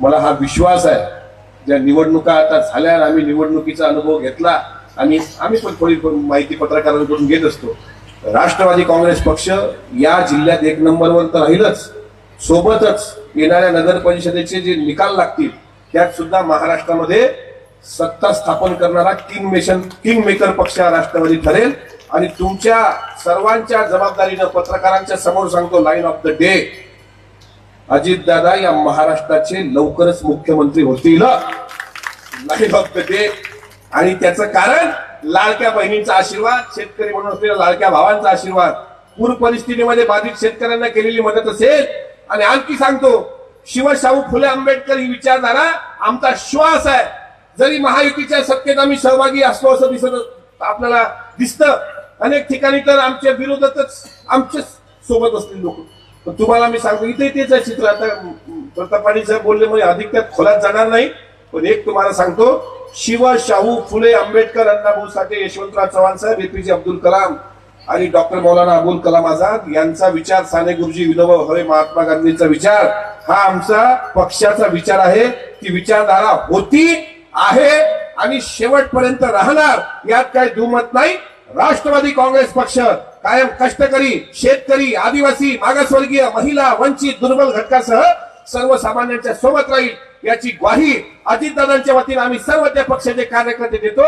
मला हा विश्वास आहे. ज्या निवडणुका आता झाल्या आम्ही निवडणुकीचा अनुभव घेतला आणि आम्ही पण थोडी माहिती पत्रकारांकडून घेत असतो. राष्ट्रवादी काँग्रेस पक्ष या जिल्ह्यात एक नंबरवर तर राहीलच. सोबतच येणाऱ्या नगर परिषदेचे जे निकाल लागतील त्यात सुद्धा महाराष्ट्रामध्ये सत्ता स्थापन करणारा किंग मेशन किंग मेकर पक्ष हा राष्ट्रवादी ठरेल. आणि तुमच्या सर्वांच्या जबाबदारीनं पत्रकारांच्या समोर सांगतो line of the day Ajitdada या महाराष्ट्राचे लवकरच मुख्यमंत्री होतील. नाही फक्त ते. आणि त्याचं कारण लाडक्या बहिणींचा आशीर्वाद शेतकरी म्हणून असलेल्या लाडक्या भावांचा आशीर्वाद. पूर परिस्थितीमध्ये बाधित शेतकऱ्यांना केलेली मदत असेल. आणि आणखी सांगतो शिवशाहू फुले आंबेडकर ही विचारधारा आमचा श्वास आहे. जरी महायुतीच्या सत्तेत आम्ही सहभागी असलो असं दिसत आपल्याला दिसतं. अनेक ठिकाणी तर आमच्या विरोधातच आमच्यासोबत असतील लोक. तुम्हाला मी सांगतो इथे तेच आहे चित्र आता प्रतापाणी साहेब बोलले म्हणजे अधिक त्यात खोलात जाणार नाही. पण एक तुम्हाला सांगतो शिव शाहू फुले आंबेडकर अण्णाभाऊ साठे यशवंतराव चव्हाण साहेब एपीजे अब्दुल कलाम आणि डॉक्टर मौलाना अबुल कलाम आझाद यांचा विचार साने गुरुजी विनोबा भावे महात्मा गांधींचा विचार हा आमचा पक्षाचा विचार आहे. ती विचारधारा होती आहे आणि शेवटपर्यंत राहणार यात काही दुमत नाही. राष्ट्रवादी काँग्रेस पक्ष कायम कष्टकरी शेतकरी आदिवासी मागासवर्गीय महिला वंचित दुर्बल घटकासह सर्वसामान्यांच्या सोबत राहील याची ग्वाही अजितदादांच्या वतीने आम्ही सर्व त्या पक्षाचे कार्यकर्ते देतो.